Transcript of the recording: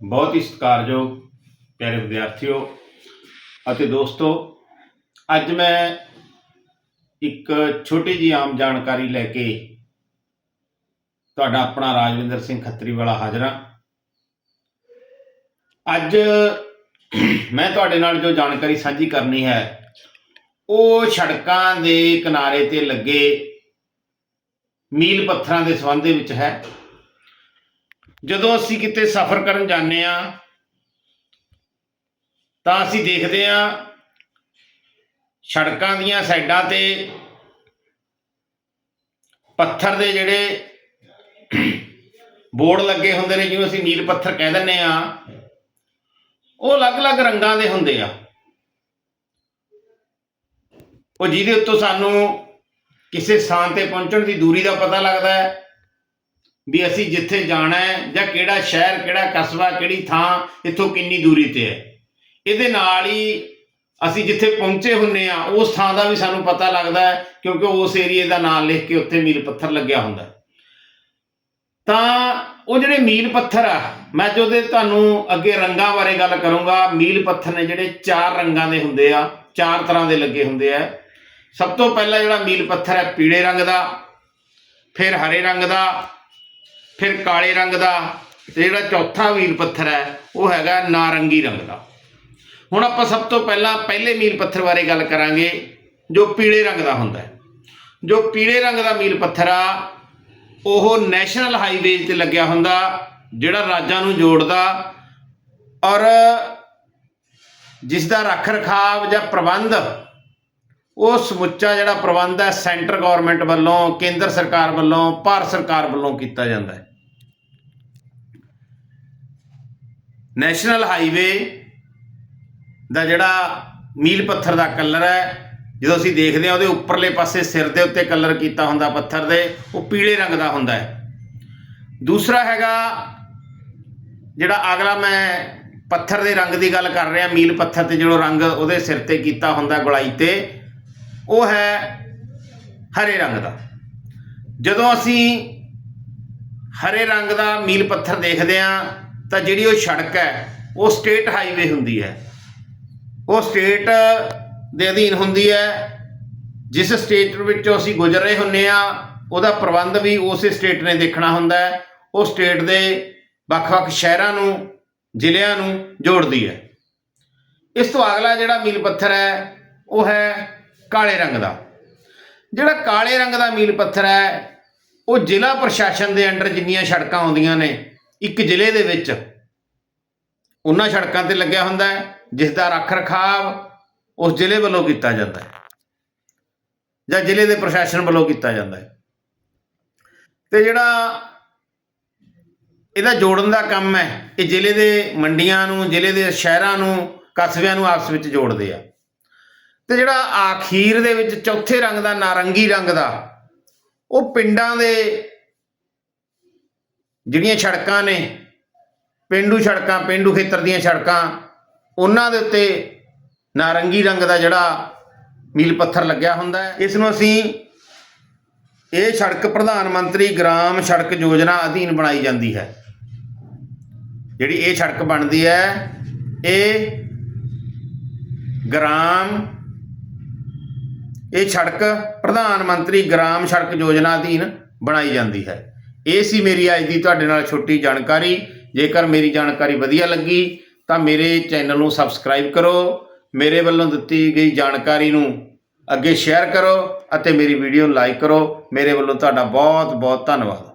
ਬਹੁਤ ਹੀ ਸਤਿਕਾਰਯੋਗ ਪਿਆਰੇ ਵਿਦਿਆਰਥੀਓ ਅਤੇ ਦੋਸਤੋ, ਅੱਜ ਮੈਂ ਇੱਕ ਛੋਟੀ ਜਿਹੀ ਆਮ ਜਾਣਕਾਰੀ ਲੈ ਕੇ ਤੁਹਾਡਾ ਆਪਣਾ ਰਾਜਵਿੰਦਰ ਸਿੰਘ ਖੱਤਰੀ ਵਾਲਾ ਹਾਜ਼ਰ ਹਾਂ। ਅੱਜ ਮੈਂ ਤੁਹਾਡੇ ਨਾਲ ਜੋ ਜਾਣਕਾਰੀ ਸਾਂਝੀ ਕਰਨੀ ਹੈ, ਉਹ ਸੜਕਾਂ ਦੇ ਕਿਨਾਰੇ ਤੇ ਲੱਗੇ ਮੀਲ ਪੱਥਰਾਂ ਦੇ ਸੰਬੰਧ ਵਿੱਚ ਹੈ। ਜਦੋਂ ਅਸੀਂ ਕਿਤੇ ਸਫ਼ਰ ਕਰਨ ਜਾਂਦੇ ਆ ਤਾਂ ਅਸੀਂ ਦੇਖਦੇ ਆ ਸੜਕਾਂ ਦੀਆਂ ਸਾਈਡਾਂ ਤੇ ਪੱਥਰ ਦੇ ਜਿਹੜੇ ਬੋਰਡ ਲੱਗੇ ਹੁੰਦੇ ਨੇ, ਜਿਵੇਂ ਅਸੀਂ ਨੀਲ ਪੱਥਰ ਕਹਿ ਦਿੰਦੇ ਆ ਉਹ ਅਲੱਗ-ਅਲੱਗ ਰੰਗਾਂ ਦੇ ਹੁੰਦੇ ਆ। ਉਹ ਜਿਹਦੇ ਉੱਤੋਂ ਸਾਨੂੰ ਕਿਸੇ ਸਥਾਨ ਤੇ ਪਹੁੰਚਣ ਦੀ ਦੂਰੀ ਦਾ ਪਤਾ ਲੱਗਦਾ ਹੈ। ਵੀ ਅਸੀਂ ਜਿੱਥੇ ਜਾਣਾ ਹੈ ਜਾਂ ਕਿਹੜਾ ਸ਼ਹਿਰ, ਕਿਹੜਾ ਕਸਬਾ, ਕਿਹੜੀ ਥਾਂ, ਇੱਥੋਂ ਕਿੰਨੀ ਦੂਰੀ ਤੇ ਹੈ। ਇਹਦੇ ਨਾਲ ਹੀ ਅਸੀਂ ਜਿੱਥੇ ਪਹੁੰਚੇ ਹੁੰਨੇ ਆ, ਉਸ ਥਾਂ ਦਾ ਵੀ ਸਾਨੂੰ ਪਤਾ ਲੱਗਦਾ ਹੈ, ਕਿਉਂਕਿ ਉਸ ਏਰੀਏ ਦਾ ਨਾਮ ਲਿਖ ਕੇ ਉੱਥੇ ਮੀਲ ਪੱਥਰ ਲੱਗਿਆ ਹੁੰਦਾ ਤਾਂ ਉਹ ਜਿਹੜੇ ਮੀਲ ਪੱਥਰ ਆ, ਮੈਂ ਜਿਹਦੇ ਤੁਹਾਨੂੰ ਅੱਗੇ ਰੰਗਾਂ ਬਾਰੇ ਗੱਲ ਕਰੂੰਗਾ। ਮੀਲ ਪੱਥਰ ਨੇ ਜਿਹੜੇ ਚਾਰ ਰੰਗਾਂ ਦੇ ਹੁੰਦੇ ਆ, ਚਾਰ ਤਰ੍ਹਾਂ ਦੇ ਲੱਗੇ ਹੁੰਦੇ ਆ। ਸਭ ਤੋਂ ਪਹਿਲਾ ਜਿਹੜਾ ਮੀਲ ਪੱਥਰ ਹੈ, ਪੀਲੇ ਰੰਗ ਦਾ, ਫਿਰ ਹਰੇ ਰੰਗ ਦਾ ਫਿਰ ਕਾਲੇ ਰੰਗ ਦਾ ਤੇ ਜਿਹੜਾ ਚੌਥਾ ਮੀਲ ਪੱਥਰ ਹੈ, ਉਹ ਹੈਗਾ ਨਾਰੰਗੀ ਰੰਗ ਦਾ। ਹੁਣ ਆਪਾਂ ਸਭ ਤੋਂ ਪਹਿਲਾਂ ਪਹਿਲੇ ਮੀਲ ਪੱਥਰ ਬਾਰੇ ਗੱਲ ਕਰਾਂਗੇ, ਜੋ ਪੀਲੇ ਰੰਗ ਦਾ ਹੁੰਦਾ ਹੈ। ਜੋ ਪੀਲੇ ਰੰਗ ਦਾ ਮੀਲ ਪੱਥਰ ਆ, ਉਹ ਨੈਸ਼ਨਲ ਹਾਈਵੇਜ਼ ਤੇ ਲੱਗਿਆ ਹੁੰਦਾ, ਜਿਹੜਾ ਰਾਜਾਂ ਨੂੰ ਜੋੜਦਾ ਔਰ ਜਿਸ ਦਾ ਰੱਖ ਰਖਾਵ ਜਾਂ ਪ੍ਰਬੰਧ, ਉਹ ਸਮੁੱਚਾ ਜਿਹੜਾ ਪ੍ਰਬੰਧ ਹੈ, ਸੈਂਟਰ ਗਵਰਨਮੈਂਟ ਵੱਲੋਂ, ਕੇਂਦਰ ਸਰਕਾਰ ਵੱਲੋਂ, ਭਾਰਤ ਸਰਕਾਰ ਵੱਲੋਂ ਕੀਤਾ ਜਾਂਦਾ ਹੈ। ਨੈਸ਼ਨਲ ਹਾਈਵੇ ਦਾ ਜਿਹੜਾ ਮੀਲ ਪੱਥਰ ਦਾ ਕਲਰ ਹੈ, ਜਦੋਂ ਅਸੀਂ ਦੇਖਦੇ ਹਾਂ ਉਹਦੇ ਉੱਪਰਲੇ ਪਾਸੇ ਸਿਰ ਦੇ ਉੱਤੇ ਕਲਰ ਕੀਤਾ ਹੁੰਦਾ ਪੱਥਰ ਦੇ, ਉਹ ਪੀਲੇ ਰੰਗ ਦਾ ਹੁੰਦਾ ਹੈ। ਦੂਸਰਾ ਹੈਗਾ, ਜਿਹੜਾ ਅਗਲਾ ਮੈਂ ਪੱਥਰ ਦੇ ਰੰਗ ਦੀ ਗੱਲ ਕਰ ਰਿਹਾ, ਮੀਲ ਪੱਥਰ ਤੇ ਜਿਹੜਾ ਰੰਗ ਉਹਦੇ ਸਿਰ ਤੇ ਕੀਤਾ ਹੁੰਦਾ ਗੁਲਾਈ ਤੇ, ਉਹ ਹੈ ਹਰੇ ਰੰਗ ਦਾ। ਜਦੋਂ ਅਸੀਂ ਹਰੇ ਰੰਗ ਦਾ ਮੀਲ ਪੱਥਰ ਦੇਖਦੇ ਹਾਂ ਤਾਂ ਜਿਹੜੀ ਉਹ ਸੜਕ ਹੈ, ਉਹ ਸਟੇਟ ਹਾਈਵੇ ਹੁੰਦੀ ਹੈ। ਉਹ ਸਟੇਟ ਦੇ ਅਧੀਨ ਹੁੰਦੀ ਹੈ। ਜਿਸ ਸਟੇਟ ਵਿੱਚੋਂ ਅਸੀਂ ਗੁਜ਼ਰ ਰਹੇ ਹੁੰਨੇ ਆ, ਉਹਦਾ ਪ੍ਰਬੰਧ ਵੀ ਉਸੇ ਸਟੇਟ ਨੇ ਦੇਖਣਾ ਹੁੰਦਾ ਹੈ। ਉਹ ਸਟੇਟ ਦੇ ਵੱਖ-ਵੱਖ ਸ਼ਹਿਰਾਂ ਨੂੰ, ਜ਼ਿਲ੍ਹਿਆਂ ਨੂੰ ਜੋੜਦੀ ਹੈ। ਇਸ ਤੋਂ ਅਗਲਾ ਜਿਹੜਾ ਮੀਲ ਪੱਥਰ ਹੈ, ਉਹ ਹੈ ਕਾਲੇ ਰੰਗ ਦਾ। ਜਿਹੜਾ ਕਾਲੇ ਰੰਗ ਦਾ ਮੀਲ ਪੱਥਰ ਹੈ, ਉਹ ਜ਼ਿਲ੍ਹਾ ਪ੍ਰਸ਼ਾਸਨ ਦੇ ਅੰਡਰ ਜਿੰਨੀਆਂ ਸੜਕਾਂ ਆਉਂਦੀਆਂ ਨੇ ਇੱਕ ਜ਼ਿਲ੍ਹੇ ਦੇ ਵਿੱਚ ਉਹਨਾਂ ਸੜਕਾਂ ਤੇ ਲੱਗਿਆ ਹੁੰਦਾ ਹੈ, ਜਿਸ ਦਾ ਰੱਖ ਰਖਾਵ ਉਸ ਜ਼ਿਲ੍ਹੇ ਵੱਲੋਂ ਕੀਤਾ ਜਾਂਦਾ ਹੈ ਜਾਂ ਜ਼ਿਲ੍ਹੇ ਦੇ ਪ੍ਰਸ਼ਾਸਨ ਵੱਲੋਂ ਕੀਤਾ ਜਾਂਦਾ ਹੈ। ਤੇ ਜਿਹੜਾ ਇਹਦਾ ਜੋੜਨ ਦਾ ਕੰਮ ਹੈ, ਇਹ ਜ਼ਿਲ੍ਹੇ ਦੇ ਮੰਡੀਆਂ ਨੂੰ, ਜ਼ਿਲ੍ਹੇ ਦੇ ਸ਼ਹਿਰਾਂ ਨੂੰ, ਕਸਬਿਆਂ ਨੂੰ ਆਪਸ ਵਿੱਚ ਜੋੜਦੇ ਆ। ਤੇ ਜਿਹੜਾ ਆਖੀਰ ਦੇ ਵਿੱਚ ਚੌਥੇ ਰੰਗ ਦਾ, ਨਾਰੰਗੀ ਰੰਗ ਦਾ, ਉਹ ਪਿੰਡਾਂ ਦੇ ਜਿਹੜੀਆਂ ਸੜਕਾਂ ਨੇ, ਪਿੰਡੂ ਸੜਕਾਂ, ਪਿੰਡੂ ਖੇਤਰ ਦੀਆਂ ਸੜਕਾਂ, ਉਹਨਾਂ ਦੇ ਉੱਤੇ ਨਾਰੰਗੀ ਰੰਗ ਦਾ ਜਿਹੜਾ ਮੀਲ ਪੱਥਰ ਲੱਗਿਆ ਹੁੰਦਾ ਹੈ। ਇਸ ਨੂੰ ਅਸੀਂ ਇਹ ਸੜਕ ਪ੍ਰਧਾਨ ਮੰਤਰੀ ਗ੍ਰਾਮ ਸੜਕ ਯੋਜਨਾ ਅਧੀਨ ਬਣਾਈ ਜਾਂਦੀ ਹੈ। ਜਿਹੜੀ ਇਹ ਸੜਕ ਬਣਦੀ ਹੈ, ਇਹ ਗ੍ਰਾਮ, ਇਹ ਸੜਕ ਪ੍ਰਧਾਨ ਮੰਤਰੀ ਗ੍ਰਾਮ ਸੜਕ ਯੋਜਨਾ ਅਧੀਨ ਬਣਾਈ ਜਾਂਦੀ ਹੈ। ਇਹ ਸੀ ਮੇਰੀ ਅੱਜ ਦੀ ਤੁਹਾਡੇ ਨਾਲ ਛੋਟੀ ਜਾਣਕਾਰੀ। ਜੇਕਰ ਮੇਰੀ ਜਾਣਕਾਰੀ ਵਧੀਆ ਲੱਗੀ, ਤਾਂ ਮੇਰੇ ਚੈਨਲ ਨੂੰ ਸਬਸਕ੍ਰਾਈਬ ਕਰੋ। ਮੇਰੇ ਵੱਲੋਂ ਦਿੱਤੀ ਗਈ ਜਾਣਕਾਰੀ ਨੂੰ ਅੱਗੇ ਸ਼ੇਅਰ ਕਰੋ ਅਤੇ ਮੇਰੀ ਵੀਡੀਓ ਨੂੰ ਲਾਈਕ ਕਰੋ। ਮੇਰੇ ਵੱਲੋਂ ਤੁਹਾਡਾ ਬਹੁਤ ਬਹੁਤ ਧੰਨਵਾਦ।